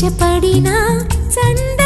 ఆశపడినా సంత